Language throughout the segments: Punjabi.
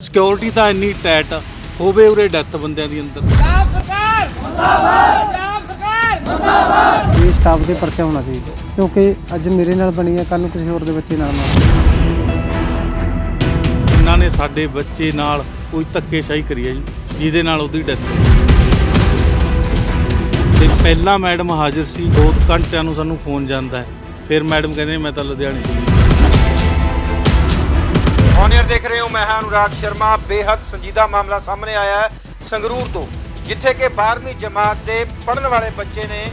ਸਿਕਿਉਰਿਟੀ ਤਾਂ ਇੰਨੀ ਟਾਈਟ ਹੋਵੇ ਉਰੇ ਡੈਥ ਬੰਦਿਆਂ ਦੀ ਅੰਦਰ। ਪੰਜਾਬ ਸਰਕਾਰ! ਮੁਰਦਾਬਾਦ ਪੰਜਾਬ ਸਰਕਾਰ! ਇਹ ਸਟਾਫ ਦੇ ਪਰਚਾ ਹੋਣਾ ਚਾਹੀਦਾ ਕਿਉਂਕਿ ਅੱਜ ਮੇਰੇ ਨਾਲ ਬਣੀ ਹੈ ਕੱਲ ਨੂੰ ਕਿਸੇ ਹੋਰ ਦੇ ਬੱਚੇ ਨਾਲ ਨਾ ਇਹਨਾਂ ਨੇ ਸਾਡੇ ਬੱਚੇ ਨਾਲ ਕੋਈ ਧੱਕੇਸ਼ਾਹੀ ਕਰੀ ਹੈ ਜੀ ਜਿਹਦੇ ਨਾਲ ਉਹਦੀ ਡੈਥ ਤੇ ਪਹਿਲਾਂ ਮੈਡਮ ਹਾਜ਼ਰ ਸੀ ਦੋ ਘੰਟਿਆਂ ਨੂੰ ਸਾਨੂੰ ਫੋਨ ਜਾਂਦਾ ਹੈ। ਫਿਰ ਮੈਡਮ ਕਹਿੰਦੇ ਮੈਂ ਤਾਂ ਲੁਧਿਆਣੇ ਚਲੀ ਗਈ ਔਨਰ ਦੇਖ ਰਹੇ ਹੋ ਮੈਂ ਹਾਂ ਅਨੁਰਾਗ ਸ਼ਰਮਾ। ਬੇਹੱਦ ਸੰਜੀਦਾ ਮਾਮਲਾ ਸਾਹਮਣੇ ਆਇਆ ਹੈ ਸੰਗਰੂਰ ਤੋਂ, ਜਿੱਥੇ ਕਿ 12ਵੀਂ ਜਮਾਤ ਦੇ ਪੜ੍ਹਨ ਵਾਲੇ ਬੱਚੇ ਨੇ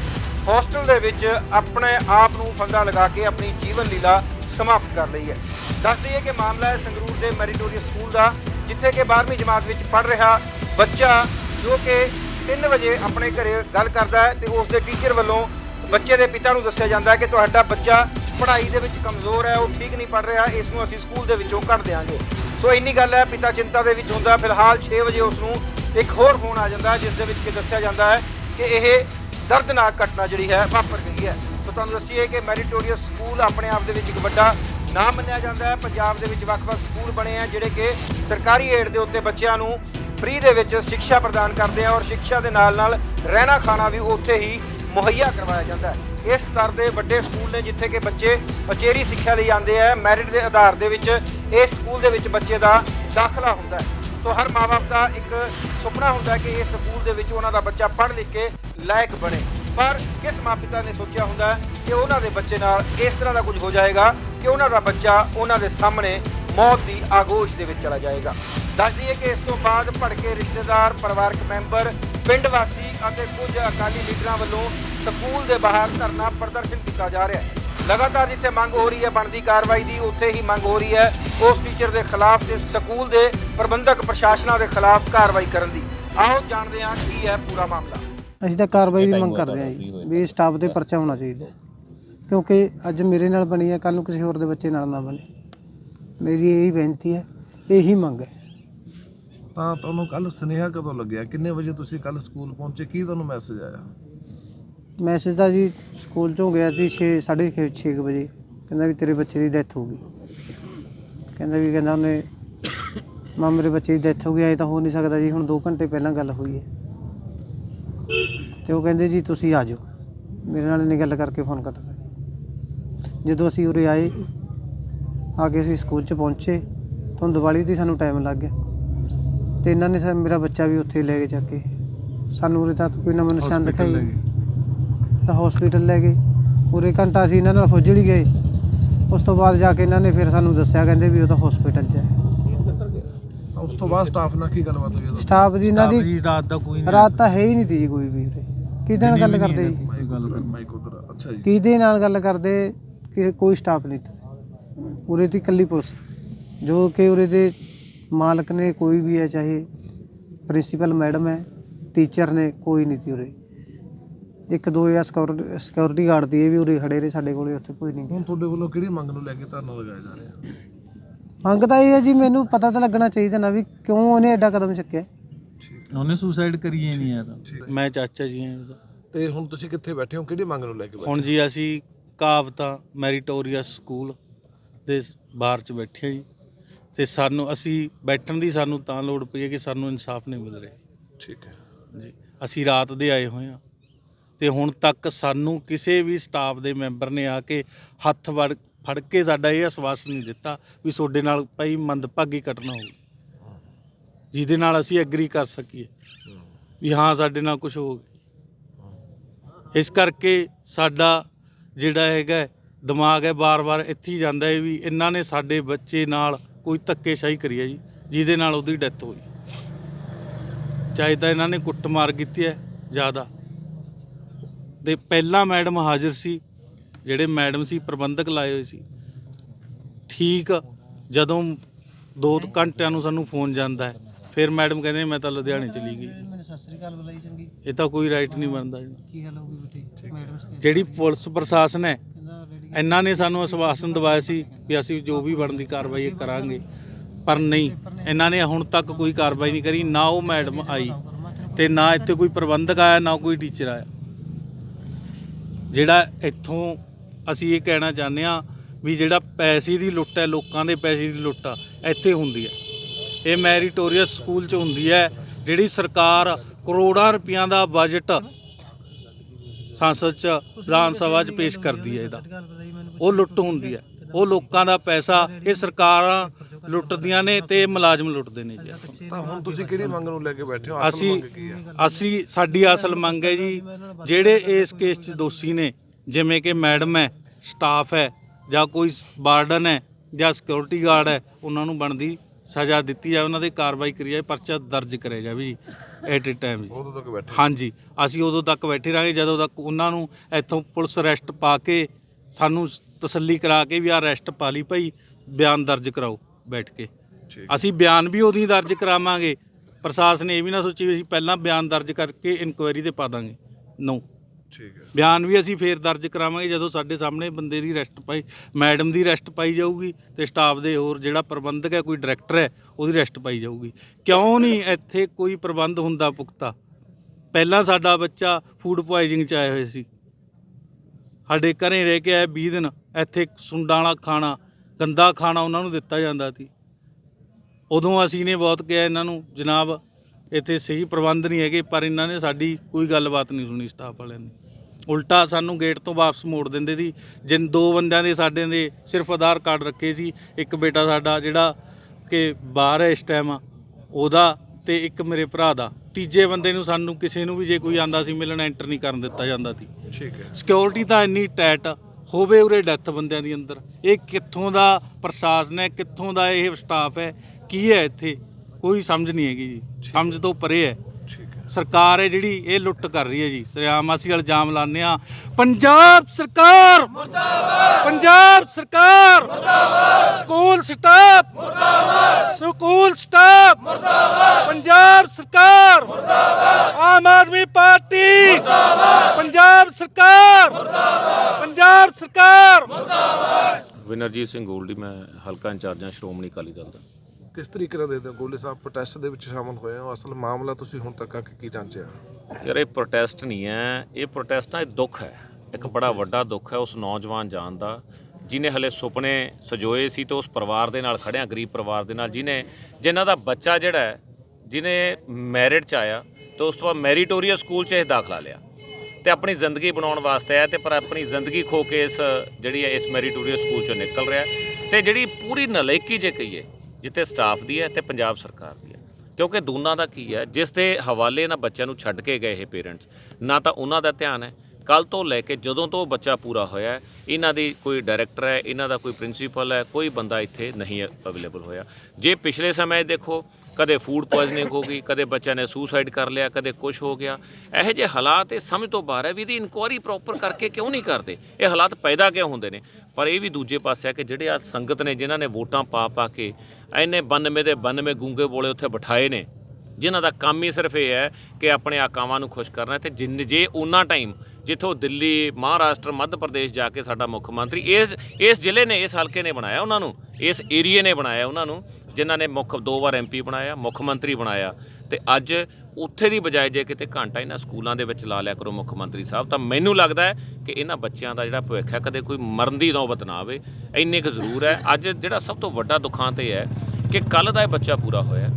ਹੋਸਟਲ ਦੇ ਵਿੱਚ ਆਪਣੇ ਆਪ ਨੂੰ ਫੰਦਾ ਲਗਾ ਕੇ ਆਪਣੀ ਜੀਵਨ ਲੀਲਾ ਸਮਾਪਤ ਕਰ ਲਈ ਹੈ। ਦੱਸ ਦਈਏ ਕਿ ਮਾਮਲਾ ਹੈ ਸੰਗਰੂਰ ਦੇ ਮੈਰੀਟੋਰੀਅਸ ਸਕੂਲ ਦਾ, ਜਿੱਥੇ ਕਿ 12ਵੀਂ ਜਮਾਤ ਵਿੱਚ ਪੜ੍ਹ ਰਿਹਾ ਬੱਚਾ, ਜੋ ਕਿ 3 ਵਜੇ ਆਪਣੇ ਘਰੇ ਗੱਲ ਕਰਦਾ ਹੈ ਤੇ ਉਸ ਦੇ ਟੀਚਰ ਵੱਲੋਂ ਬੱਚੇ ਦੇ ਪਿਤਾ ਨੂੰ ਦੱਸਿਆ ਜਾਂਦਾ ਹੈ ਕਿ ਤੁਹਾਡਾ ਬੱਚਾ ਪੜ੍ਹਾਈ ਦੇ ਵਿੱਚ ਕਮਜ਼ੋਰ ਹੈ, ਉਹ ਠੀਕ ਨਹੀਂ ਪੜ੍ਹ ਰਿਹਾ, ਇਸ ਨੂੰ ਅਸੀਂ ਸਕੂਲ ਦੇ ਵਿੱਚੋਂ ਕੱਢ ਦਿਆਂਗੇ। ਸੋ ਇੰਨੀ ਗੱਲ ਹੈ, ਪਿਤਾ ਚਿੰਤਾ ਦੇ ਵਿੱਚ ਹੁੰਦਾ ਫਿਲਹਾਲ 6 ਵਜੇ ਉਸ ਨੂੰ ਇੱਕ ਹੋਰ ਫੋਨ ਆ ਜਾਂਦਾ ਜਿਸ ਦੇ ਵਿੱਚ ਕਿ ਦੱਸਿਆ ਜਾਂਦਾ ਹੈ ਕਿ ਇਹ ਦਰਦਨਾਕ ਘਟਨਾ ਜਿਹੜੀ ਹੈ, ਵਾਪਰ ਗਈ ਹੈ। ਸੋ ਤੁਹਾਨੂੰ ਦੱਸੀਏ ਕਿ ਮੈਰੀਟੋਰੀਅਸ ਸਕੂਲ ਆਪਣੇ ਆਪ ਦੇ ਵਿੱਚ ਇੱਕ ਵੱਡਾ ਨਾਮ ਮੰਨਿਆ ਜਾਂਦਾ ਹੈ। ਪੰਜਾਬ ਦੇ ਵਿੱਚ ਵੱਖ-ਵੱਖ ਸਕੂਲ ਬਣੇ ਆ, ਜਿਹੜੇ ਕਿ ਸਰਕਾਰੀ ਏਡ ਦੇ ਉੱਤੇ ਬੱਚਿਆਂ ਨੂੰ ਫ੍ਰੀ ਦੇ ਵਿੱਚ ਸਿੱਖਿਆ ਪ੍ਰਦਾਨ ਕਰਦੇ ਆ ਔਰ ਸਿੱਖਿਆ ਦੇ ਨਾਲ-ਨਾਲ ਰਹਿਣਾ ਖਾਣਾ ਵੀ ਉੱਥੇ ਹੀ ਮੁਹੱਈਆ ਕਰਵਾਇਆ ਜਾਂਦਾ ਹੈ। ਇਸ ਸਤਰ ਦੇ ਵੱਡੇ ਸਕੂਲ ਨੇ ਜਿੱਥੇ ਕਿ ਬੱਚੇ ਉਚੇਰੀ ਸਿੱਖਿਆ ਲਈ ਆਉਂਦੇ ਆ, ਮੈਰਿਟ ਦੇ ਆਧਾਰ ਦੇ ਵਿੱਚ ਇਸ ਸਕੂਲ ਦੇ ਵਿੱਚ ਬੱਚੇ ਦਾ ਦਾਖਲਾ ਹੁੰਦਾ ਹੈ। ਸੋ ਹਰ ਮਾਪੇ ਦਾ ਇੱਕ ਸੁਪਨਾ ਹੁੰਦਾ ਕਿ ਇਸ ਸਕੂਲ ਦੇ ਵਿੱਚ ਉਹਨਾਂ ਦਾ ਬੱਚਾ ਪੜ੍ਹ ਲਿਖ ਕੇ ਲਾਇਕ ਬਣੇ। ਪਰ ਕਿਸ ਮਾਪਿਤਾ ਨੇ ਸੋਚਿਆ ਹੁੰਦਾ ਕਿ ਉਹਨਾਂ ਦੇ ਬੱਚੇ ਨਾਲ ਇਸ ਤਰ੍ਹਾਂ ਦਾ ਕੁਝ ਹੋ ਜਾਏਗਾ ਕਿ ਉਹਨਾਂ ਦਾ ਬੱਚਾ ਉਹਨਾਂ ਦੇ ਸਾਹਮਣੇ ਮੌਤ ਦੀ ਆਗੋਸ਼ ਦੇ ਵਿੱਚ ਚਲਾ ਜਾਏਗਾ। ਦੱਸ ਦਈਏ ਕਿ ਇਸ ਤੋਂ ਬਾਅਦ ਭੜਕੇ ਰਿਸ਼ਤੇਦਾਰ, ਪਰਿਵਾਰਕ ਮੈਂਬਰ ਪਿੰਡ ਵਾਸੀ ਅਤੇ ਕੁਝ ਅਕਾਲੀ ਲੀਡਰਾਂ ਵੱਲੋਂ ਸਕੂਲ ਦੇ ਬਾਹਰ ਧਰਨਾ ਪ੍ਰਦਰਸ਼ਨ ਕੀਤਾ ਜਾ ਰਿਹਾ ਹੈ। ਲਗਾਤਾਰ ਜਿੱਥੇ ਮੰਗ ਹੋ ਰਹੀ ਹੈ ਬਣਦੀ ਕਾਰਵਾਈ ਦੀ ਉੱਥੇ ਹੀ ਮੰਗ ਹੋ ਰਹੀ ਹੈ ਉਸ ਟੀਚਰ ਦੇ ਖਿਲਾਫ ਤੇ ਸਕੂਲ ਦੇ ਪ੍ਰਬੰਧਕ ਪ੍ਰਸ਼ਾਸਨਾਂ ਦੇ ਖਿਲਾਫ ਕਾਰਵਾਈ ਕਰਨ ਦੀ। ਆਓ ਜਾਣਦੇ ਹਾਂ ਕੀ ਹੈ ਪੂਰਾ ਮਾਮਲਾ। ਅਸੀਂ ਤਾਂ ਕਾਰਵਾਈ ਦੀ ਮੰਗ ਕਰਦੇ ਹਾਂ ਜੀ ਵੀ ਸਟਾਫ ਦੇ ਪਰਚਾ ਹੋਣਾ ਚਾਹੀਦਾ ਕਿਉਂਕਿ ਅੱਜ ਮੇਰੇ ਨਾਲ ਬਣੀ ਹੈ ਕੱਲ ਨੂੰ ਕਿਸੇ ਹੋਰ ਦੇ ਬੱਚੇ ਨਾਲ ਨਾ ਬਣੇ। ਮੇਰੀ ਇਹੀ ਬੇਨਤੀ ਹੈ ਇਹੀ ਮੰਗ ਹੈ। ਤਾਂ ਤੁਹਾਨੂੰ ਕੱਲ ਸੁਨੇਹਾ ਕਦੋਂ ਲੱਗਿਆ? ਕਿੰਨੇ ਵਜੇ ਤੁਸੀਂ ਕੱਲ ਸਕੂਲ ਪਹੁੰਚੇ? ਕੀ ਤੁਹਾਨੂੰ ਮੈਸੇਜ ਆਇਆ? ਮੈਸੇਜ ਤਾਂ ਜੀ ਸਕੂਲ ਚੋਂ ਗਿਆ ਸੀ 6 6:30 ਛੇ ਕੁ ਵਜੇ। ਕਹਿੰਦਾ ਵੀ ਤੇਰੇ ਬੱਚੇ ਦੀ ਡੈਥ ਹੋ ਗਈ। ਕਹਿੰਦਾ ਵੀ ਕਹਿੰਦਾ ਉਹਨੇ, ਮਾਂ ਮੇਰੇ ਬੱਚੇ ਦੀ ਡੈਥ ਹੋ ਗਈ, ਐ ਤਾਂ ਹੋ ਨਹੀਂ ਸਕਦਾ ਜੀ, ਹੁਣ 2 ਘੰਟੇ ਪਹਿਲਾਂ ਗੱਲ ਹੋਈ ਹੈ। ਤੇ ਉਹ ਕਹਿੰਦੇ ਜੀ ਤੁਸੀਂ ਆ ਜਾਓ। ਮੇਰੇ ਨਾਲ ਇਹਨੇ ਗੱਲ ਕਰਕੇ ਫੋਨ ਕੱਟਦਾ। ਜਦੋਂ ਅਸੀਂ ਉਰੇ ਆਏ, ਆ ਕੇ ਅਸੀਂ ਸਕੂਲ 'ਚ ਪਹੁੰਚੇ, ਤੁਹਾਨੂੰ ਦੀਵਾਲੀ ਦੀ ਸਾਨੂੰ ਟਾਈਮ ਲੱਗ ਗਿਆ। ਤੇ ਇਹਨਾਂ ਨੇ ਸਾ- ਮੇਰਾ ਬੱਚਾ ਵੀ ਉੱਥੇ ਲੈ ਕੇ ਜਾ ਕੇ ਸਾਨੂੰ ਉਰੇ ਤੱਕ ਕੋਈ ਨਵਾਂ ਨਿਸ਼ਾਨ ਦਿਖਾਈ ਤਾਂ ਹਸਪੀਟਲ ਲੈ ਗਏ। ਉਰੇ ਘੰਟਾ ਅਸੀਂ ਇਹਨਾਂ ਨਾਲ ਖੋਜਲੀ ਗਏ। ਉਸ ਤੋਂ ਬਾਅਦ ਜਾ ਕੇ ਇਹਨਾਂ ਨੇ ਫਿਰ ਸਾਨੂੰ ਦੱਸਿਆ ਕਹਿੰਦੇ ਵੀ ਉਹ ਤਾਂ ਹਸਪੀਟਲ 'ਚ ਹੈ। ਤਾਂ ਉਸ ਤੋਂ ਬਾਅਦ ਸਟਾਫ ਨਾਲ ਕੀ ਗੱਲਬਾਤ ਹੋਈ ਸਟਾਫ ਦੀ ਇਹਨਾਂ ਦੀ ਰਾਤ ਦਾ ਕੋਈ ਰਾਤ ਤਾਂ ਹੈ ਹੀ ਨਹੀਂ ਤੀ ਜੀ ਕੋਈ ਵੀ ਉਰੇ। ਕਿਹਦੇ ਨਾਲ ਗੱਲ ਕਰਦੇ? ਜੀ ਮਾਈਕ ਉਧਰ ਮਾਈਕ ਉਧਰ ਅੱਛਾ ਜੀ। ਕਿਹਦੇ ਨਾਲ ਗੱਲ ਕਰਦੇ? ਕਿ ਕੋਈ ਸਟਾਫ ਨਹੀਂ ਤਾ। ਉਰੇ ਦੀ ਇਕੱਲੀ ਪੁਲਿਸ। ਜੋ ਕਿ ਉਰੇ ਦੇ ਮਾਲਕ ਨੇ ਕੋਈ ਵੀ ਹੈ ਚਾਹੇ ਪ੍ਰਿੰਸੀਪਲ ਮੈਡਮ ਹੈ ਟੀਚਰ ਨੇ ਕੋਈ ਨਹੀਂ ਤੀ ਉਰੇ। ਇੱਕ ਦੋ ਜਾਂ ਸਿਕਿਉਰਿਟੀ ਗਾਰਡ ਦੀ ਇਹ ਵੀ ਉਰੇ ਖੜੇ ਰਹੇ ਸਾਡੇ ਕੋਲੇ ਉੱਥੇ ਕੋਈ ਨਹੀਂ। ਹੁਣ ਤੁਹਾਡੇ ਵੱਲੋਂ ਕਿਹੜੀ ਮੰਗ ਨੂੰ ਲੈ ਕੇ ਧਰਨਾ ਲਗਾਇਆ ਜਾ ਰਿਹਾ? ਮੰਗ ਤਾਂ ਇਹ ਹੈ ਜੀ ਮੈਨੂੰ ਪਤਾ ਤਾਂ ਲੱਗਣਾ ਚਾਹੀਦਾ ਨਾ ਵੀ ਕਿਉਂ ਉਹਨੇ ਐਡਾ ਕਦਮ ਚੱਕਿਆ। ਉਹਨੇ ਸੁਸਾਈਡ ਕਰੀ ਨਹੀਂ ਯਾਰ। ਮੈਂ ਚਾਚਾ ਜੀ ਹਾਂ। ਉਹਦਾ ਤੇ ਹੁਣ ਤੁਸੀਂ ਕਿੱਥੇ ਬੈਠੇ ਹੋ? ਕਿਹੜੀ ਮੰਗ ਨੂੰ ਲੈ ਕੇ ਬੈਠੇ ਹੁਣ ਜੀ ਅਸੀਂ ਕਾਵਤਾ ਮੈਰੀਟੋਰੀਅਸ ਸਕੂਲ ਦੇ ਬਾਹਰ ਚ ਬੈਠੇ ਹਾਂ ਜੀ। ਤੇ ਸਾਨੂੰ ਅਸੀਂ ਬੈਠਣ ਦੀ ਸਾਨੂੰ ਤਾਂ ਲੋੜ ਪਈ ਹੈ ਕਿ ਸਾਨੂੰ ਇਨਸਾਫ ਨਹੀਂ ਮਿਲ ਰਿਹਾ। ਠੀਕ ਹੈ। ਜੀ ਅਸੀਂ ਰਾਤ ਦੇ ਆਏ ਹੋਏ ਹਾਂ ਤੇ ਹੁਣ ਤੱਕ ਸਾਨੂੰ ਕਿਸੇ ਵੀ ਸਟਾਫ ਦੇ ਮੈਂਬਰ ਨੇ ਆ ਕੇ ਹੱਥ ਵੜ ਫੜ ਕੇ ਸਾਡਾ ਇਹ ਆਸਵਾਸ ਨਹੀਂ ਦਿੱਤਾ ਵੀ ਤੁਹਾਡੇ ਨਾਲ ਭਾਈ ਮੰਦਭਾਗੀ ਘਟਨਾ ਹੋਊ। ਜਿਹਦੇ ਨਾਲ ਅਸੀਂ ਐਗਰੀ ਕਰ ਸਕੀਏ ਵੀ ਹਾਂ ਸਾਡੇ ਨਾਲ ਕੁਝ ਹੋ ਗਿਆ। ਇਸ ਕਰਕੇ ਸਾਡਾ ਜਿਹੜਾ ਹੈਗਾ ਦਿਮਾਗ ਹੈ ਬਾਰ-ਬਾਰ ਇੱਥੇ ਜਾਂਦਾ ਹੈ ਵੀ ਇਹਨਾਂ ਨੇ ਸਾਡੇ ਬੱਚੇ ਨਾਲ ਕੋਈ ਧੱਕੇਸ਼ਾਹੀ ਕਰੀ ਹੈ ਜੀ ਜਿਹਦੇ ਨਾਲ ਉਹਦੀ ਡੈਥ ਹੋਈ। ਚਾਹੇ ਤਾਂ ਇਹਨਾਂ ਨੇ ਕੁੱਟਮਾਰ ਕੀਤੀ ਹੈ ਜ਼ਿਆਦਾ। ਤੇ ਪਹਿਲਾਂ ਮੈਡਮ ਹਾਜ਼ਰ ਸੀ ਜਿਹੜੇ ਮੈਡਮ ਸੀ ਪ੍ਰਬੰਧਕ ਲਾਏ ਹੋਏ ਸੀ। ਠੀਕ ਜਦੋਂ 2 ਘੰਟਿਆਂ ਨੂੰ ਸਾਨੂੰ ਫੋਨ ਜਾਂਦਾ ਹੈ ਫਿਰ ਮੈਡਮ ਕਹਿੰਦੇ ਮੈਂ ਤਾਂ ਲੁਧਿਆਣੇ ਚਲੀ ਗਈ। ਮੈਨੂੰ ਸਤਿ ਸ੍ਰੀ ਅਕਾਲ ਬੁਲਾਈ ਚੰਗੀ। ਇਹ ਤਾਂ ਕੋਈ ਰਾਈਟ ਨਹੀਂ ਬਣਦਾ ਜੀ। ਕੀ ਹਾਲ ਹੋ ਗਈ ਬੇਟੇ? ਮੈਡਮ ਜਿਹੜੀ ਪੁਲਿਸ ਪ੍ਰਸ਼ਾਸਨ ਹੈ ਇਹਨਾਂ ਨੇ ਸਾਨੂੰ ਆਸ਼ਵਾਸਨ ਦਿਵਾਇਆ ਸੀ ਵੀ ਅਸੀਂ ਜੋ ਵੀ ਬਣਦੀ ਕਾਰਵਾਈ ਕਰਾਂਗੇ, ਪਰ ਨਹੀਂ, ਇਹਨਾਂ ਨੇ ਹੁਣ ਤੱਕ ਕੋਈ ਕਾਰਵਾਈ ਨਹੀਂ ਕਰੀ, ਨਾ ਉਹ ਮੈਡਮ ਆਈ ਤੇ ਨਾ ਇੱਥੇ ਕੋਈ ਪ੍ਰਬੰਧਕ ਆਇਆ, ਨਾ ਕੋਈ ਟੀਚਰ ਆਇਆ। ਜਿਹੜਾ ਇੱਥੋਂ ਅਸੀਂ ਇਹ ਕਹਿਣਾ ਚਾਹੁੰਦੇ ਆ ਵੀ ਜਿਹੜਾ ਪੈਸੇ ਦੀ ਲੁੱਟ ਹੈ, ਲੋਕਾਂ ਦੇ ਪੈਸੇ ਦੀ ਲੁੱਟ ਆ, ਇੱਥੇ ਹੁੰਦੀ ਹੈ। ਇਹ ਮੈਰੀਟੋਰੀਅਸ ਸਕੂਲ 'ਚ ਹੁੰਦੀ ਹੈ, ਜਿਹੜੀ ਸਰਕਾਰ ਕਰੋੜਾਂ ਰੁਪਈਆਂ ਦਾ ਬਜਟ ਸੰਸਦ 'ਚ ਵਿਧਾਨ ਸਭਾ 'ਚ ਪੇਸ਼ ਕਰਦੀ ਹੈ ਇਹਦਾ। ਉਹ ਲੁੱਟ ਹੁੰਦੀ ਹੈ। ਉਹ ਲੋਕਾਂ ਦਾ ਪੈਸਾ ਇਹ ਸਰਕਾਰਾਂ ਲੁੱਟਦੀਆਂ ਨੇ ਤੇ ਇਹ ਮੁਲਾਜ਼ਮ ਲੁੱਟਦੇ ਨੇ ਜੀ। ਇੱਥੋਂ। ਤਾਂ ਹੁਣ ਤੁਸੀਂ ਕਿਹੜੀ ਮੰਗ ਨੂੰ ਲੈ ਕੇ ਬੈਠੇ ਹੋ? ਅਸਲ ਅਸੀਂ ਮੰਗ ਕੀ ਹੈ? ਅਸੀਂ ਸਾਡੀ ਅਸਲ ਮੰਗ ਹੈ ਜੀ ਜਿਹੜੇ ਇਸ ਕੇਸ 'ਚ ਦੋਸ਼ੀ ਨੇ ਜਿਵੇਂ ਕਿ ਮੈਡਮ ਹੈ ਸਟਾਫ ਹੈ ਜਾਂ ਕੋਈ ਵਾਰਡਨ ਹੈ ਜਾਂ ਸਿਕਿਉਰਿਟੀ ਗਾਰਡ ਹੈ ਉਹਨਾਂ ਨੂੰ ਬਣਦੀ ਸਜ਼ਾ ਦਿੱਤੀ ਜਾਵੇ ਉਹਨਾਂ ਤੇ ਕਾਰਵਾਈ ਕਰੀ ਜਾਵੇ ਪਰਚਾ ਦਰਜ ਕਰਿਆ ਜਾਵੇ ਜੀ ਐਟ ਅ ਟਾਈਮ ਜੀ। ਉਦੋਂ ਤੱਕ ਬੈਠੇ ਹਾਂਜੀ ਅਸੀਂ ਉਦੋਂ ਤੱਕ ਬੈਠੇ ਰਾਂਗੇ ਜਦੋਂ ਤੱਕ ਉਹਨਾਂ ਨੂੰ ਇੱਥੋਂ ਪੁਲਿਸ ਅਰੈਸਟ ਪਾ ਕੇ ਸਾਨੂੰ ਤਸੱਲੀ ਕਰਾ ਕੇ ਵੀ ਆ ਅਰੈਸਟ ਪਾ ਲਈ ਭਾਈ ਬਿਆਨ ਦਰਜ ਕਰਾਓ ਬੈਠ ਕੇ। ਠੀਕ ਅਸੀਂ ਬਿਆਨ ਵੀ ਉਹਦੀ ਦਰਜ ਕਰਾਵਾਂਗੇ। ਪ੍ਰਸ਼ਾਸਨ ਇਹ ਵੀ ਨਾ ਸੋਚੀ ਵੀ ਅਸੀਂ ਪਹਿਲਾਂ ਬਿਆਨ ਦਰਜ ਕਰਕੇ ਇਨਕੁਆਇਰੀ ਤੇ ਪਾ ਦਾਂਗੇ। ਨੋ ਠੀਕ ਹੈ। ਬਿਆਨ ਵੀ ਅਸੀਂ ਫੇਰ ਦਰਜ ਕਰਾਵਾਂਗੇ ਜਦੋਂ ਸਾਡੇ ਸਾਹਮਣੇ ਬੰਦੇ ਦੀ ਅਰੈਸਟ ਪਾਈ ਮੈਡਮ ਦੀ ਅਰੈਸਟ ਪਾਈ ਜਾਊਗੀ ਤੇ ਸਟਾਫ ਦੇ ਹੋਰ ਜਿਹੜਾ ਪ੍ਰਬੰਧਕ ਹੈ, ਕੋਈ ਡਾਇਰੈਕਟਰ ਹੈ, ਉਹਦੀ ਅਰੈਸਟ ਪਾਈ ਜਾਊਗੀ। ਕਿਉਂ ਨਹੀਂ ਇੱਥੇ ਕੋਈ ਪ੍ਰਬੰਧ ਹੁੰਦਾ ਪੁਖਤਾ? ਪਹਿਲਾਂ ਸਾਡਾ ਬੱਚਾ ਫੂਡ ਪੁਆਇਜ਼ਨਿੰਗ ਚ ਆਏ ਹੋਏ ਸੀ। ਸਾਡੇ ਘਰੇ ਰਹਿ ਕੇ ਆਏ 20 ਦਿਨ, ਇੱਥੇ ਸੁੰਡਾਂ ਵਾਲਾ ਖਾਣਾ, ਗੰਦਾ ਖਾਣਾ ਉਹਨਾਂ ਨੂੰ ਦਿੱਤਾ ਜਾਂਦਾ ਸੀ। ਉਦੋਂ ਅਸੀਂ ਨੇ ਬਹੁਤ ਕਿਹਾ ਇਹਨਾਂ ਨੂੰ, ਜਨਾਬ ਇੱਥੇ ਸਹੀ ਪ੍ਰਬੰਧ ਨਹੀਂ ਹੈਗੇ ਪਰ ਇਹਨਾਂ ਨੇ ਸਾਡੀ ਕੋਈ ਗੱਲਬਾਤ ਨਹੀਂ ਸੁਣੀ ਸਟਾਫ ਵਾਲਿਆਂ ਨੇ। ਉਲਟਾ ਸਾਨੂੰ ਗੇਟ ਤੋਂ ਵਾਪਸ ਮੋੜ ਦਿੰਦੇ ਸੀ। ਜਿਨ ਦੋ ਬੰਦਿਆਂ ਦੇ ਸਾਡੇ ਦੇ ਸਿਰਫ ਆਧਾਰ ਕਾਰਡ ਰੱਖੇ ਸੀ। ਇੱਕ ਬੇਟਾ ਸਾਡਾ ਜਿਹੜਾ ਕਿ ਬਾਹਰ ਹੈ ਇਸ ਟਾਈਮ ਉਹਦਾ ਤੇ ਇੱਕ ਮੇਰੇ ਭਰਾ ਦਾ। ਤੀਜੇ ਬੰਦੇ ਨੂੰ ਸਾਨੂੰ ਕਿਸੇ ਨੂੰ ਵੀ ਜੇ ਕੋਈ ਆਂਦਾ ਸੀ ਮਿਲਣ ਐਂਟਰ ਨਹੀਂ ਕਰਨ ਦਿੱਤਾ ਜਾਂਦਾ ਸੀ। ਠੀਕ ਹੈ। ਸਿਕਿਉਰਿਟੀ ਤਾਂ ਇੰਨੀ ਟਾਈਟ ਹੋਵੇ ਉਰੇ ਡੈਥ ਬੰਦਿਆਂ ਦੀ ਅੰਦਰ। ਇਹ ਕਿੱਥੋਂ ਦਾ ਪ੍ਰਸ਼ਾਸਨ ਹੈ ਕਿੱਥੋਂ ਦਾ ਇਹ ਸਟਾਫ ਹੈ ਕੀ ਹੈ ਇੱਥੇ? ਕੋਈ ਸਮਝ ਨਹੀਂ ਹੈਗੀ ਜੀ। ਸਮਝ ਤੋਂ ਪਰੇ ਹੈ। ਠੀਕ ਹੈ। ਸਰਕਾਰ ਹੈ ਜਿਹੜੀ ਇਹ ਲੁੱਟ ਕਰ ਰਹੀ ਹੈ ਜੀ। ਸਰਿਆਮ ਅਸੀਂ ਇਲਜ਼ਾਮ ਲਾਉਂਦੇ ਆ ਪੰਜਾਬ ਸਰਕਾਰ! ਮੁਰਦਾਬਾਦ! ਪੰਜਾਬ ਸਰਕਾਰ! ਮੁਰਦਾਬਾਦ! School staff! ਮੁਰਦਾਬਾਦ! School staff! ਮੁਰਦਾਬਾਦ! ਪੰਜਾਬ ਸਰਕਾਰ! ਮੁਰਦਾਬਾਦ! ਆਮ ਆਦਮੀ ਪਾਰਟੀ! ਮੁਰਦਾਬਾਦ! ਪੰਜਾਬ ਸਰਕਾਰ! ਮੁਰਦਾਬਾਦ! ਪੰਜਾਬ ਸਰਕਾਰ! ਵਿਨਰਜੀਤ ਸਿੰਘ ਗੋਲਡੀ ਮੈਂ ਹਲਕਾ ਇੰਚਾਰਜ ਹਾਂ ਸ਼੍ਰੋਮਣੀ ਅਕਾਲੀ ਦਲ ਦਾ। ਕਿਸ ਤਰੀਕੇ ਨਾਲ ਦੇਖਦੇ ਹੋ? ਗੋਲੇ ਸਾਹਿਬ ਪ੍ਰੋਟੈਸਟ ਦੇ ਵਿੱਚ ਸ਼ਾਮਲ ਹੋਏ ਹੋ? ਅਸਲ ਮਾਮਲਾ ਤੁਸੀਂ ਹੁਣ ਤੱਕ ਆ ਕੇ ਕੀ ਜਾਂਚਿਆ ਯਾਰ, ਇਹ ਪ੍ਰੋਟੈਸਟ ਨਹੀਂ ਹੈ। ਇਹ ਪ੍ਰੋਟੈਸਟ ਤਾਂ ਇਹ ਦੁੱਖ ਹੈ। ਇੱਕ ਬੜਾ ਵੱਡਾ ਦੁੱਖ ਹੈ ਉਸ ਨੌਜਵਾਨ ਜਾਨ ਦਾ ਜਿਨੇ ਹਲੇ ਸੁਪਨੇ ਸਜੋਏ ਸੀ ਤੇ ਉਸ ਪਰਿਵਾਰ ਦੇ ਨਾਲ ਖੜਿਆ, ਗਰੀਬ ਪਰਿਵਾਰ ਦੇ ਨਾਲ ਜਿਨੇ ਜਿਨ੍ਹਾਂ ਦਾ ਬੱਚਾ ਜਿਹੜਾ ਹੈ ਜਿਨੇ ਮੈਰਿਟ ਚ ਆਇਆ ਤੇ ਉਸ ਤੋਂ ਬਾਅਦ ਮੈਰੀਟੋਰੀਅਸ ਸਕੂਲ ਚ ਇਹ ਦਾਖਲਾ ਲਿਆ। ਤੇ ਆਪਣੀ ਜ਼ਿੰਦਗੀ ਬਣਾਉਣ ਵਾਸਤੇ ਆਇਆ ਤੇ ਪਰ ਆਪਣੀ ਜ਼ਿੰਦਗੀ ਖੋ ਕੇ ਇਸ, ਜਿਹੜੀ ਹੈ, ਇਸ ਮੈਰੀਟੋਰੀਅਸ ਸਕੂਲ ਚੋਂ ਨਿਕਲ ਰਿਹਾ ਤੇ ਜਿਹੜੀ ਪੂਰੀ ਨਲਾਇਕੀ ਜੇ ਕਹੀਏ ਜਿੱਥੇ ਸਟਾਫ ਦੀ ਹੈ ਤੇ ਪੰਜਾਬ ਸਰਕਾਰ ਦੀ ਹੈ। ਕਿਉਂਕਿ ਦੋਨਾਂ ਦਾ ਕੀ ਹੈ, ਜਿਸ ਦੇ ਹਵਾਲੇ ਨਾਲ ਬੱਚਿਆਂ ਨੂੰ ਛੱਡ ਕੇ ਗਏ ਇਹ ਪੇਰੈਂਟਸ ਨਾ ਤਾਂ ਉਹਨਾਂ ਦਾ ਧਿਆਨ ਹੈ। ਕੱਲ ਤੋਂ ਲੈ ਕੇ ਜਦੋਂ ਤੋਂ ਬੱਚਾ ਪੂਰਾ ਹੋਇਆ ਇਹਨਾਂ ਦੀ ਕੋਈ ਡਾਇਰੈਕਟਰ ਹੈ, ਇਹਨਾਂ ਦਾ ਕੋਈ ਪ੍ਰਿੰਸੀਪਲ ਹੈ, ਕੋਈ ਬੰਦਾ ਇੱਥੇ ਨਹੀਂ ਅਵੇਲੇਬਲ ਹੋਇਆ। ਜੇ ਪਿਛਲੇ ਸਮੇਂ ਦੇਖੋ, ਕਦੇ ਫੂਡ ਪੋਇਜ਼ਨਿੰਗ ਹੋ ਗਈ, ਕਦੇ ਬੱਚਿਆਂ ਨੇ ਸੁਸਾਈਡ ਕਰ ਲਿਆ, ਕਦੇ ਕੁਝ ਹੋ ਗਿਆ। ਇਹੋ ਜਿਹੇ ਹਾਲਾਤ ਇਹ ਸਮਝ ਤੋਂ ਬਾਹਰ ਹੈ, ਵੀ ਇਹਦੀ ਇਨਕੁਆਰੀ ਪ੍ਰੋਪਰ ਕਰਕੇ ਕਿਉਂ ਨਹੀਂ ਕਰਦੇ? ਇਹ ਹਾਲਾਤ ਪੈਦਾ ਕਿਉਂ ਹੁੰਦੇ ਨੇ? ਪਰ ਇਹ ਵੀ ਦੂਜੇ ਪਾਸੇ ਹੈ ਕਿ ਜਿਹੜੇ ਆ ਸੰਗਤ ਨੇ, ਜਿਨ੍ਹਾਂ ਨੇ ਵੋਟਾਂ ਪਾ ਪਾ ਕੇ ਐਨੇ 92 ਦੇ 92 ਗੂੰਗੇ ਬੋਲੇ ਉੱਥੇ ਬਿਠਾਏ ਨੇ, ਜਿਨ੍ਹਾਂ ਦਾ ਕੰਮ ਹੀ ਸਿਰਫ ਇਹ ਹੈ ਕਿ ਆਪਣੇ ਆਕਾਵਾਂ ਨੂੰ ਖੁਸ਼ ਕਰਨਾ ਤੇ ਜਿੰਨ ਜੇ ਉਹਨਾਂ ਟਾਈਮ ਜਿੱਥੋਂ ਦਿੱਲੀ, ਮਹਾਰਾਸ਼ਟਰ, ਮੱਧ ਪ੍ਰਦੇਸ਼ ਜਾ ਕੇ ਸਾਡਾ ਮੁੱਖ ਮੰਤਰੀ, ਇਸ ਇਸ ਜ਼ਿਲ੍ਹੇ ਨੇ, ਇਸ ਹਲਕੇ ਨੇ ਬਣਾਇਆ ਉਹਨਾਂ ਨੂੰ, ਇਸ ਏਰੀਏ ਨੇ ਬਣਾਇਆ ਉਹਨਾਂ ਨੂੰ, ਜਿਨ੍ਹਾਂ ਨੇ ਮੁੱਖ ਦੋ ਵਾਰ ਐਮਪੀ ਬਣਾਇਆ, ਮੁੱਖ ਮੰਤਰੀ ਬਣਾਇਆ ਤੇ ਅੱਜ ਉੱਥੇ ਦੀ ਬਜਾਏ ਜੇ ਕਿਤੇ ਘੰਟਾ ਇਹਨਾਂ ਸਕੂਲਾਂ ਦੇ ਵਿੱਚ ਲਾ ਲਿਆ ਕਰੋ ਮੁੱਖ ਮੰਤਰੀ ਸਾਹਿਬ ਤਾਂ ਮੈਨੂੰ ਲੱਗਦਾ ਹੈ ਕਿ ਇਹਨਾਂ ਬੱਚਿਆਂ ਦਾ ਜਿਹੜਾ ਭਵਿੱਖ ਹੈ ਕਦੇ ਕੋਈ ਮਰਨ ਦੀ ਨੌਬਤ ਨਾ ਆਵੇ। ਇੰਨੇ ਕੁ ਜ਼ਰੂਰ ਹੈ। ਅੱਜ ਜਿਹੜਾ ਸਭ ਤੋਂ ਵੱਡਾ ਦੁੱਖਾਂ ਤੇ ਹੈ ਕਿ ਕੱਲ ਦਾ ਇਹ ਬੱਚਾ ਪੂਰਾ ਹੋਇਆ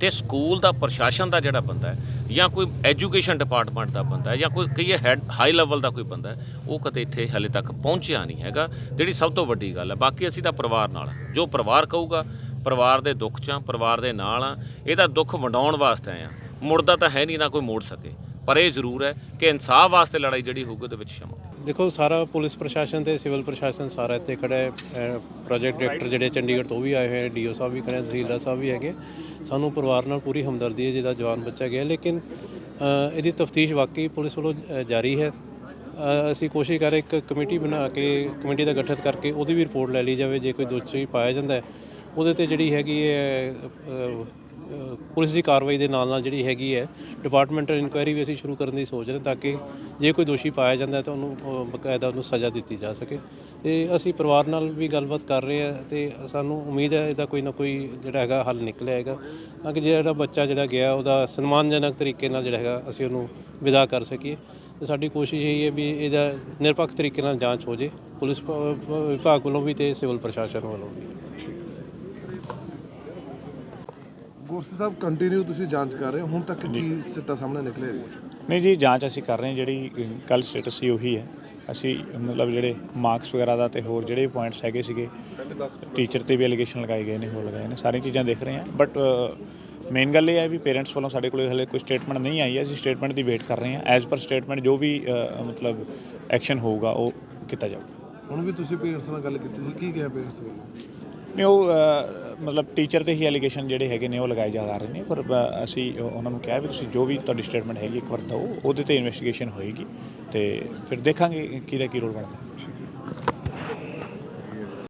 ਤੇ ਸਕੂਲ ਦਾ ਪ੍ਰਸ਼ਾਸਨ ਦਾ ਜਿਹੜਾ ਬੰਦਾ ਹੈ ਜਾਂ ਕੋਈ ਐਜੂਕੇਸ਼ਨ ਡਿਪਾਰਟਮੈਂਟ ਦਾ ਬੰਦਾ ਹੈ ਜਾਂ ਕੋਈ ਕਹੀਏ ਹੈਡ ਹਾਈ ਲੈਵਲ ਦਾ ਕੋਈ ਬੰਦਾ ਹੈ ਉਹ ਕਦੇ ਇੱਥੇ ਹਲੇ ਤੱਕ ਪਹੁੰਚਿਆ ਨਹੀਂ ਹੈਗਾ ਜਿਹੜੀ ਸਭ ਤੋਂ ਵੱਡੀ ਗੱਲ ਹੈ। ਬਾਕੀ ਅਸੀਂ ਤਾਂ ਪਰਿਵਾਰ ਨਾਲ ਜੋ ਪਰਿਵਾਰ ਕਹੂਗਾ ਪਰਿਵਾਰ ਦੇ ਦੁੱਖ 'ਚ ਹਾਂ, ਪਰਿਵਾਰ ਦੇ ਨਾਲ ਆ ਇਹਦਾ ਦੁੱਖ ਵੰਡਾਉਣ ਵਾਸਤੇ ਆਏ ਆ ਮੁੜਦਾ ਤਾਂ ਹੈ ਨਹੀਂ, ਨਾ ਕੋਈ ਮੋੜ ਸਕੇ। ਪਰ ਇਹ ਜ਼ਰੂਰ ਹੈ ਕਿ ਇਨਸਾਫ ਵਾਸਤੇ ਲੜਾਈ ਜਿਹੜੀ ਹੋਊਗੀ, ਉਹਦੇ ਵਿੱਚ ਸ਼ਾਮਲ ਦੇਖੋ, ਸਾਰਾ ਪੁਲਿਸ ਪ੍ਰਸ਼ਾਸਨ ਤੇ ਸਿਵਲ ਪ੍ਰਸ਼ਾਸਨ ਸਾਰਾ ਇੱਥੇ ਖੜਾ ਹੈ। ਪ੍ਰੋਜੈਕਟ ਡਾਇਰੈਕਟਰ ਜਿਹੜੇ ਚੰਡੀਗੜ੍ਹ ਤੋਂ ਵੀ ਆਏ ਹੋਏ ਨੇ, ਡੀਓ ਸਾਹਿਬ ਵੀ ਖੜੇ ਨੇ, ਤਹਿਸੀਲਦਾਰ ਸਾਹਿਬ ਵੀ ਹੈਗੇ। ਸਾਨੂੰ ਪਰਿਵਾਰ ਨਾਲ ਪੂਰੀ ਹਮਦਰਦੀ ਹੈ, ਜਿਹਦਾ ਜਵਾਨ ਬੱਚਾ ਗਿਆ। ਲੇਕਿਨ ਇਹਦੀ ਤਫਤੀਸ਼ ਵਾਕਈ ਪੁਲਿਸ ਵੱਲੋਂ ਜਾਰੀ ਹੈ। ਅਸੀਂ ਕੋਸ਼ਿਸ਼ ਕਰ ਰਹੇ ਇੱਕ ਕਮੇਟੀ ਬਣਾ ਕੇ, ਕਮੇਟੀ ਦਾ ਗਠਿਤ ਕਰਕੇ ਉਹਦੀ ਵੀ ਰਿਪੋਰਟ ਲੈ ਲਈ ਜਾਵੇ। ਜੇ ਕੋਈ ਦੋਸ਼ੀ ਪਾਇਆ ਜਾਂਦਾ ਹੈ, ਉਹਦੇ ਤੇ ਜਿਹੜੀ ਹੈਗੀ ਹੈ ਪੁਲਿਸ ਦੀ ਕਾਰਵਾਈ ਦੇ ਨਾਲ ਨਾਲ ਜਿਹੜੀ ਹੈਗੀ ਹੈ ਡਿਪਾਰਟਮੈਂਟਲ ਇਨਕੁਆਇਰੀ ਵੀ ਅਸੀਂ ਸ਼ੁਰੂ ਕਰਨ ਦੀ ਸੋਚ ਰਹੇ ਤਾਂ ਕਿ ਜੇ ਕੋਈ ਦੋਸ਼ੀ ਪਾਇਆ ਜਾਂਦਾ ਤਾਂ ਉਹਨੂੰ ਬਕਾਇਦਾ ਉਹਨੂੰ ਸਜ਼ਾ ਦਿੱਤੀ ਜਾ ਸਕੇ। ਤੇ ਅਸੀਂ ਪਰਿਵਾਰ ਨਾਲ ਵੀ ਗੱਲਬਾਤ ਕਰ ਰਹੇ ਹਾਂ ਤੇ ਸਾਨੂੰ ਉਮੀਦ ਹੈ ਇਹਦਾ ਕੋਈ ਨਾ ਕੋਈ ਜਿਹੜਾ ਹੈਗਾ ਹੱਲ ਨਿਕਲਿਆ ਹੈਗਾ। ਤਾਂ ਕਿ ਜਿਹੜਾ ਬੱਚਾ ਜਿਹੜਾ ਗਿਆ, ਉਹਦਾ ਸਨਮਾਨਜਨਕ ਤਰੀਕੇ ਨਾਲ ਜਿਹੜਾ ਹੈਗਾ ਅਸੀਂ ਉਹਨੂੰ ਵਿਦਾ ਕਰ ਸਕੀਏ। ਤੇ ਸਾਡੀ ਕੋਸ਼ਿਸ਼ ਇਹ ਹੈ ਵੀ ਇਹਦਾ ਨਿਰਪੱਖ ਤਰੀਕੇ ਨਾਲ ਜਾਂਚ ਹੋ ਜੇ, ਪੁਲਿਸ ਵਿਭਾਗ ਵੱਲੋਂ ਵੀ ਤੇ ਸਿਵਲ ਪ੍ਰਸ਼ਾਸਨ ਵੱਲੋਂ ਵੀ। ਗੋਰਸੀ ਸਾਹਿਬ ਕੰਟੀਨਿਊ ਤੁਸੀਂ ਜਾਂਚ ਕਰ ਰਹੇ ਹੋ। ਹੁਣ ਤੱਕ ਕੀ ਸਿੱਟਾ ਸਾਹਮਣੇ ਨਿਕਲਿਆ ਨਹੀਂ ਜੀ ਜਾਂਚ ਅਸੀਂ ਕਰ ਰਹੇ ਹਾਂ ਜਿਹੜੀ ਕੱਲ ਸਟੇਟਸ ਸੀ ਉਹੀ ਹੈ। ਅਸੀਂ ਮਤਲਬ ਜਿਹੜੇ ਮਾਰਕਸ ਵਗੈਰਾ ਦਾ ਤੇ ਹੋਰ ਜਿਹੜੇ ਪੁਆਇੰਟਸ ਹੈਗੇ ਸੀਗੇ ਟੀਚਰ ਤੇ ਵੀ ਅਲੀਗੇਸ਼ਨ ਲਗਾਏ ਗਏ ਨੇ ਹੋਰ ਲਗਾਏ ਨੇ ਸਾਰੀਆਂ ਚੀਜ਼ਾਂ ਦੇਖ ਰਹੇ ਹਾਂ। ਬਟ ਮੇਨ ਗੱਲ ਇਹ ਹੈ ਵੀ ਪੇਰੈਂਟਸ ਵੱਲੋਂ ਸਾਡੇ ਕੋਲ ਹਲੇ ਕੋਈ ਸਟੇਟਮੈਂਟ ਨਹੀਂ ਆਈ ਹੈ। ਅਸੀਂ ਸਟੇਟਮੈਂਟ ਦੀ ਵੇਟ ਕਰ ਰਹੇ ਹਾਂ। ਐਜ਼ ਪਰ ਸਟੇਟਮੈਂਟ ਜੋ ਵੀ ਮਤਲਬ ਐਕਸ਼ਨ ਹੋਊਗਾ ਉਹ ਕੀਤਾ ਜਾਊਗਾ। ਹੁਣ ਵੀ ਤੁਸੀਂ ਪੇਰੈਂਟਸ ਨਾਲ ਗੱਲ ਕੀਤੀ ਸੀ। ਕੀ ਕਿਹਾ ਪੇਰੈਂਟਸ ਵੱਲੋਂ? ਨਹੀਂ ਉਹ ਮਤਲਬ ਟੀਚਰ ਤੇ ਹੀ ਐਲੀਗੇਸ਼ਨ ਜਿਹੜੇ ਹੈਗੇ ਨੇ ਉਹ ਲਗਾਏ ਜਾ ਰਹੇ ਨੇ, ਪਰ ਅਸੀਂ ਉਹਨਾਂ ਨੂੰ ਕਿਹਾ ਵੀ ਤੁਸੀਂ ਜੋ ਵੀ ਤੁਹਾਡੀ ਸਟੇਟਮੈਂਟ ਹੈਗੀ ਇੱਕ ਵਾਰ ਦਿਓ, ਉਹਦੇ ਤੇ ਇਨਵੈਸਟੀਗੇਸ਼ਨ ਹੋਏਗੀ ਤੇ ਫਿਰ ਦੇਖਾਂਗੇ ਕਿਹਦਾ ਕੀ ਰੋਲ ਬਣਦਾ।